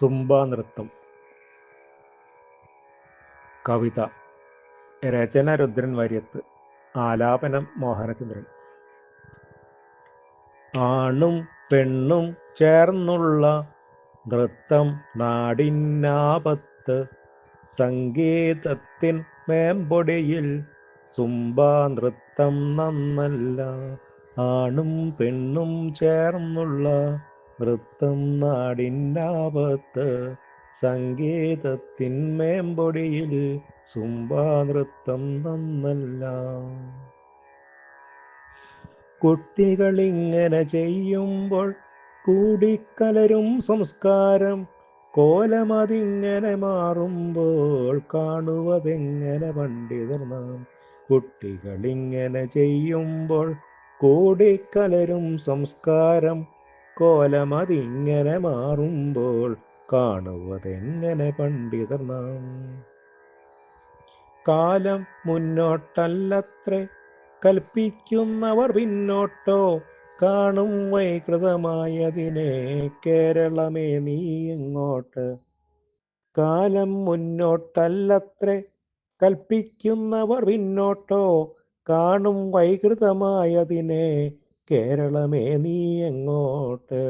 Zumba നൃത്തം. കവിത. രചന രുദ്രൻ വാര്യത്ത്. ആലാപനം മോഹനചന്ദ്രൻ. ആണും പെണ്ണും ചേർന്നുള്ള നൃത്തം നാടിനാപത്ത് സംഗീതത്തിൻ മേമ്പൊടിയിൽ സുംബ നൃത്തം നന്നല്ല. ആണും പെണ്ണും ചേർന്നുള്ള നൃത്തം നാടിനാപത്ത് സംഗീതത്തിൻ മേമ്പൊടിയിൽ സുംബ നൃത്തം നന്നല്ല. കുട്ടികളിങ്ങനെ ചെയ്യുമ്പോൾ കൂടിക്കലരും സംസ്കാരം കോലമതിങ്ങനെ മാറുമ്പോൾ കാണുവതെങ്ങനെ പണ്ഡിതർ നാം. കുട്ടികളിങ്ങനെ ചെയ്യുമ്പോൾ കൂടിക്കലരും സംസ്കാരം കോലമതിങ്ങനെ മാറുമ്പോൾ കാണുവതെങ്ങനെ പണ്ഡിതർ നാം? കാലം മുന്നോട്ടല്ലത്രേ കൽപ്പിക്കുന്നവർ പിന്നോട്ടോ കാണും വൈകൃതമായതിനെ കേരളമേ നീ എങ്ങോട്ട് കാലം മുന്നോട്ടല്ലത്രേ കൽപ്പിക്കുന്നവർ പിന്നോട്ടോ കാണും വൈകൃതമായതിനെ കേരളമേ നീ എങ്ങോട്ട്?